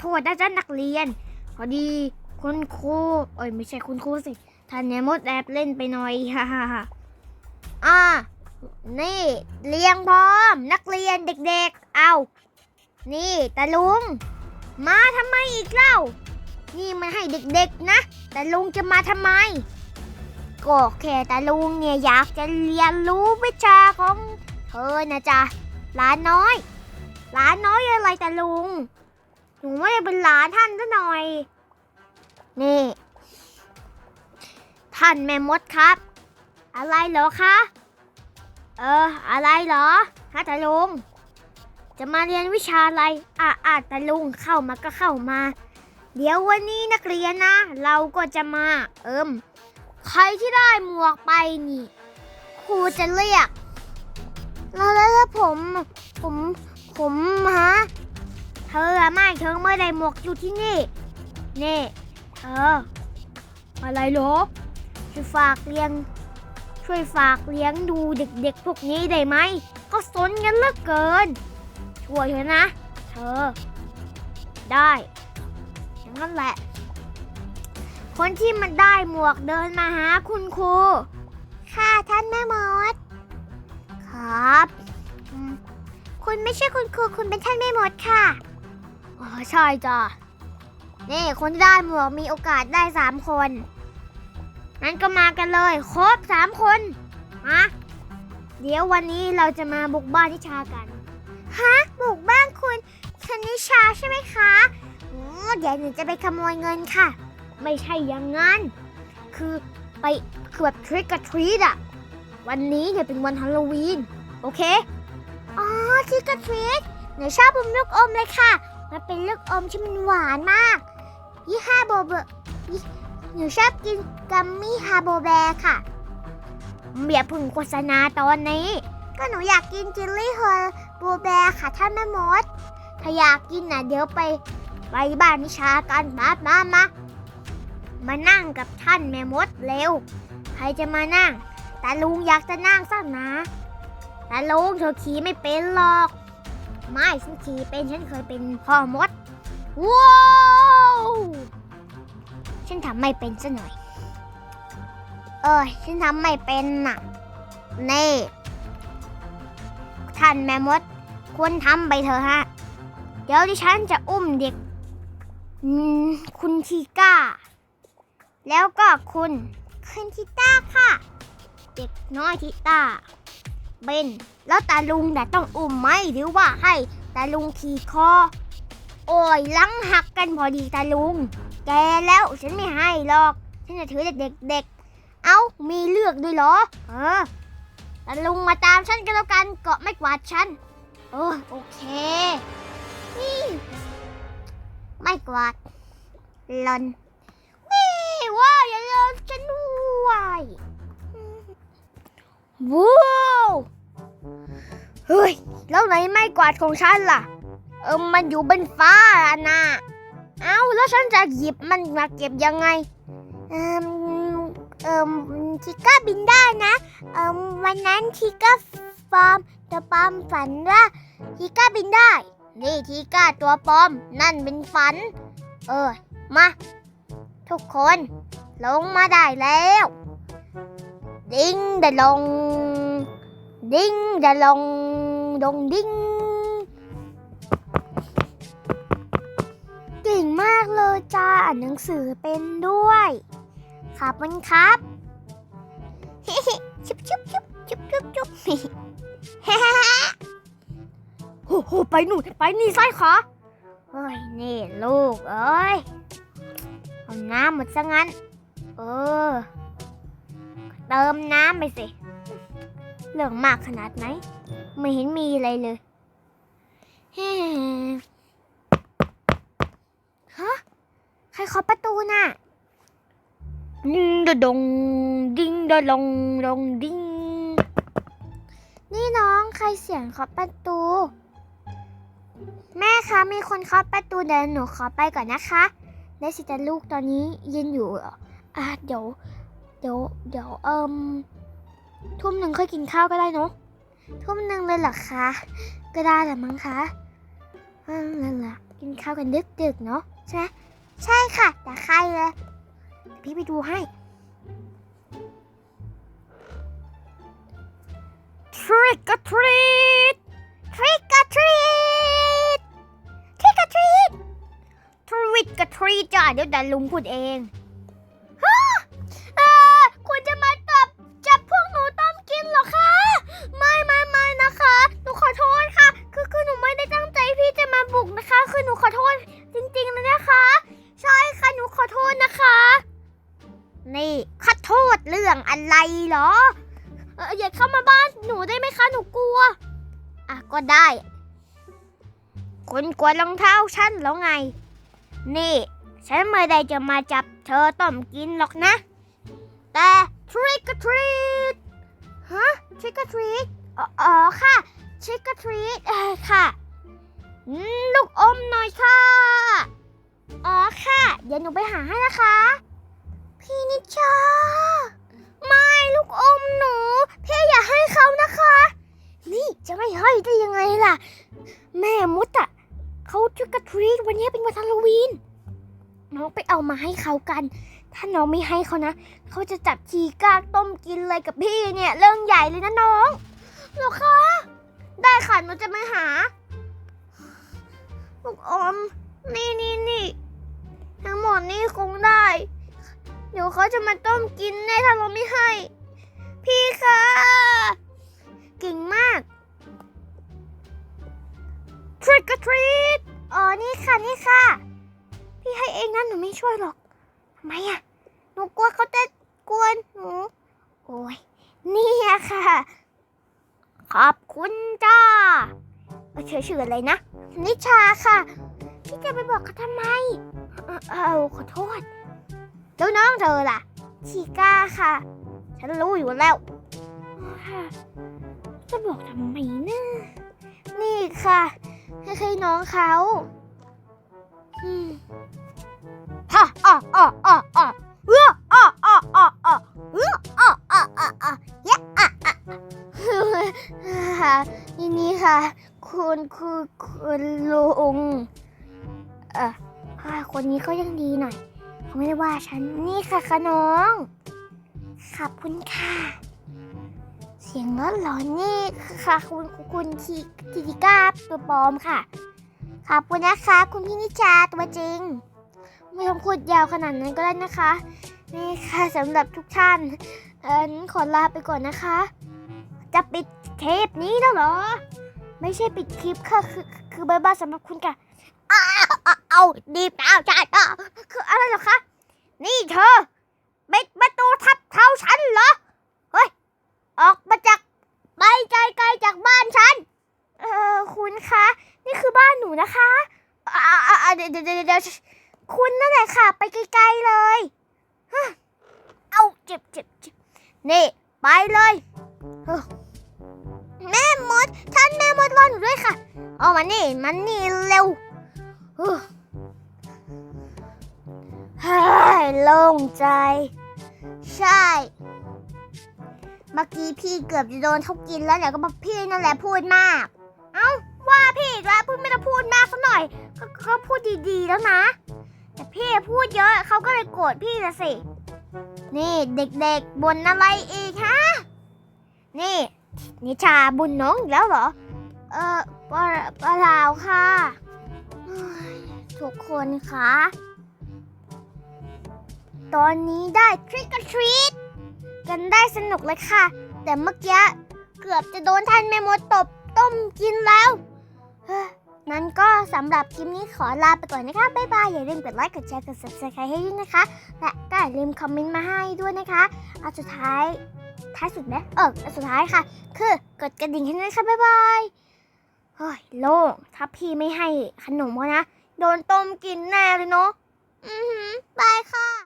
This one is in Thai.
โทษนะจ๊ะนักเรียน พอดีคุณครูเอ้ยไม่ใช่คุณครูสิท่านเนี่ยมดแอบเล่นไปหน่อยฮ่าฮ่าฮ่าอ่านี่เรียงพร้อม นักเรียนเด็กๆ เอา นี่ตาลุง มาทำไมอีกเล่า นี่มันให้เด็กๆนะแต่ลุงจะมาทำไมก็แค่ตาลุงเนี่ยอยากจะเรียนรู้วิชาของเธอนะจ๊ะหลานน้อยหลานน้อยอะไรตาลุง นูไม่ได้เป็นหลานท่านซะหน่อย นี่ ท่านแม่มดครับ อะไรเหรอคะ เออ อะไรเหรอฮะตาลุง จะมาเรียนวิชาอะไร อะอะตาลุงเข้ามาก็เข้ามา เดี๋ยววันนี้นักเรียนนะ เราก็จะมา เอิมใครที่ได้หมวกไปนี่ ครูจะเรียก แล้วแล้วแล้วผม ผม ผมฮะ เธออะไม่เธอไม่ได้หมวกอยู่ที่นี่นี่เธออะไรเหรอช่วยฝากเลี้ยง ช่วยฝากเลี้ยงดูเด็กๆพวกนี้ได้ไหม ก็สนกันเหลือเกิน ช่วยเถอะนะ เธอ ได้อย่างนั้นแหละ คนที่มันได้หมวกเดินมาหาคุณครู ค่ะท่านแม่มด ครับอืมคุณไม่ใช่คุณครู คุณเป็นท่านแม่มดค่ะอ๋อ ใช่จ้ะนี่คนที่ได้หมวกมีโอกาสได้สามคนนั้นก็มากันเลย ครบสามคนฮะเดี๋ยววันนี้เราจะมาบุกบ้านนิชากันฮะบุกบ้านคุณคณิชาใช่ไหมคะอ๋อเดี๋ยวหนูจะไปขโมยเงินค่ะ ไม่ใช่อย่างนั้น คือไปคือแบบทริ c กับทรีตอะวันนี้เนี่ยเป็นวันฮาโลวีน โอเค อ๋อทริ c กับทรีตหนูชอบอมลูกอมเลยค่ะ มันเป็นลูกอมที่มันหวานมาก ยี่ห้าโบเบยี่หนูชอบกินกัมมี่ฮาโบแบร์ค่ะเบียพึ่งโฆษณาตอนนี้ ก็หนูอยากกินจิลลี่เฮอร์โบแบร์ค่ะท่านแม่มด ถ้าอยากกินน่ะเดี๋ยวไปไปบ้านนิชากันมามามามานั่งกับท่านแม่มดเร็ว ใครจะมานั่ง แตาลุงอยากจะนั่งสักนะ แตาลุงเธอขี่ไม่เป็นหรอก ไม่ฉันขี่เป็นฉันเคยเป็นพ่อมด ว้าวฉันทำไม่เป็นซะหน่อย เออฉันทำไม่เป็นน่ะ นี่ ท่านแม่มด ควรทำไปเถอะฮะ เดี๋ยวดิฉันจะอุ้มเด็ก คุณทีก้า แล้วก็คุณ คุณทิต้าค่ะ เด็กน้อยทิต้า เบนแล้วตาลุงน่ะต้องอุ้มไหมหรือว่าให้ตาลุงขี่คอ โอ้ยลังหักกันพอดีตาลุง แกแล้วฉันไม่ให้หรอก ฉันจะถือเด็กเด็กเอ้ามีเลือกด้วยเหรอ เออตาลุงมาตามฉันกันแล้วกันเกาะไม่กวาดฉันเออโอเคนี่ไม่กวาดหลอนนี่ว้าวอย่าลืมฉันด้วยว้าว เฮ้ย แล้วไหนไม่กวาดของฉันล่ะ เออมันอยู่บนฟ้าอะนะเอ้าแล้วฉันจะหยิบมันมาเก็บยังไง เอิมเอิมทิก้าบินได้นะ เอิมวันนั้นทิก้าฟอร์มตัวปอมฝันว่าทิก้าบินได้ นี่ทิก้าตัวปอม นั่นเป็นฝัน เออ มา ทุกคนลงมาได้แล้ว ดิ้งเดลง ดิ้งเดลง ดงดิ้งเก่งมากเลยจ้าอ่านหนังสือเป็นด้วยขอบคุณครับชุบชุบชุบชุบชุบชุบโอ้โหไปนู่นไปนี่ซ้ายขวาเฮ้ยนี่ลูกเอ้ยเอาน้ำหมดซะงั้น เออ เติมน้ำไปสิ เรื่องมากขนาดไหน ไม่เห็นมีอะไรเลยเฮ้ฮะใครเคาะประตูน่ะดิงดดงดิงดะลงดงดิงนี่น้องใครเสียงเคาะประตู แม่คะมีคนเคาะประตูเดี๋ยวหนูขอไปก่อนนะคะ ได้สิแต่ลูกตอนนี้ยืนอยู่เหรออะเดี๋ยว เดี๋ยวเดี๋ยวเอิมทุ่มหนึ่งค่อยกินข้าวก็ได้เนอะ ทุ่มหนึ่งเลยเหรอคะ ก็ได้แหละมั้งคะอ่านั่นแหละกินข้าวกันดึกๆเนาะใช่ไหมใช่ค่ะ แต่ใครเลยเดี๋ยพี่ไปดูให้ Trick or treat Trick or treat Trick or treat Trick or treat จ้ะเดี๋ยวแต่ลุงพูดเอง คุณกลัวรองเท้าฉันแล้วไง นี่ ฉันไม่ได้จะมาจับเธอต้มกินหรอกนะ แต่ trick or treat ฮะ trick or treat อ๋อค่ะ trick or treat ค่ะลูกอมหน่อยค่ะ อ๋อค่ะ เดี๋ยวหนูไปหาให้นะคะ พี่นิชาไม่ลูกอมหนู พี่อย่าให้เขานะคะ นี่จะไม่ให้ได้ยังไงล่ะ แม่มุดอะ เขาจุกกระทรีวันนี้เป็นวันฮาโลวีน น้องไปเอามาให้เขากัน ถ้าน้องไม่ให้เขานะ เขาจะจับชีกากต้มกินเลยกับพี่เนี่ย เรื่องใหญ่เลยนะน้องเหรอคะได้ค่ะหนูจะมาหาลูกอม นี่นี่นี่ทั้งหมดนี่คงได้ เดี๋ยวเขาจะมาต้มกินแน่ถ้าเราไม่ให้ พี่คะ ช่วยหรอกทำไมอะหนูกลัวเขาจะกวนหนูโอ้ยนี่อะค่ะ ขอบคุณจ้าเออชื่ออะไรนะนิชาค่ะพี่จะไปบอกเขาทำไมเออเอาขอโทษ แล้วน้องเธอล่ะ ชิก้าค่ะ ฉันรู้อยู่แล้วค่ะจะบอกทำไมนะ นี่ค่ะให้ใครน้องเขา นนี่ค่ะคะน้อง ขอบคุณค่ะ เสียงรถหลอนนี่ค่ะคุณคุณทีทีติก้าตัวปลอมค่ะ ขอบคุณนะคะ คุณพี่นิชาตัวจริง ไม่ต้องพูดยาวขนาดนั้นก็ได้นะคะ นี่ค่ะสำหรับทุกท่าน เออขอลาไปก่อนนะคะ จะปิดเทปนี้แล้วเหรอ ไม่ใช่ปิดคลิปค่ะ คือคือบายบายสำหรับคุณค่ะ เอาดีเปล่าจ้าจ้าคืออะไรเหรอคะ นี่เธอปิดประตูทับเท้าฉันเหรอ เฮ้ย ออกมาจากไปไกลๆจากบ้านฉัน เออคุณคะ นี่คือบ้านหนูนะคะอ่าเดี๋ยวเดี๋ยวเดี๋ยวคุณนั่นแหละค่ะ ไปไกลๆเลยเอาเจ็บเจ็บเจ็บนี่ ไปเลยแม่มดท่านแม่มดรอหนูด้วยค่ะ เอามานี่มันนี่เร็ว โล่งใจ ใช่ เมื่อกี้พี่เกือบจะโดนเขากินแล้วแหละก็บอกพี่นั่นแหละพูดมาก เอ้าว่าพี่อีกแล้วพูดไม่ต้องพูดมากสักหน่อยก็ก็พูดดีๆแล้วนะ แต่พี่พูดเยอะเขาก็เลยโกรธพี่ละสิ นี่เด็กๆบ่นอะไรอีกฮะ นี่ นิชาบุญน้องแล้วเหรอ เออปลาปลาลาค่ะ ทุกคนคะ ตอนนี้ได้ Trick or Treat กันได้สนุกเลยค่ะ แต่เมื่อกี้เกือบจะโดนท่านแม่มดตบต้มกินแล้วนั้นก็สำหรับคลิปนี้ขอลาไปก่อนนะคะ บ๊ายบาย อย่าลืมกดไลค์ กดแชร์ กด subscribe ให้ด้วยนะคะ และก็อย่าลืมคอมเมนต์มาให้ด้วยนะคะเอาสุดท้าย ท้ายสุดไหมเอออันสุดท้ายค่ะ คือกดกระดิ่งให้ด้วยนะคะบ๊ายบายเฮ้ยโล่งถ้าพี่ไม่ให้ขนมเขานะ โดนต้มกินแน่เลยเนาะ อือหือบายค่ะ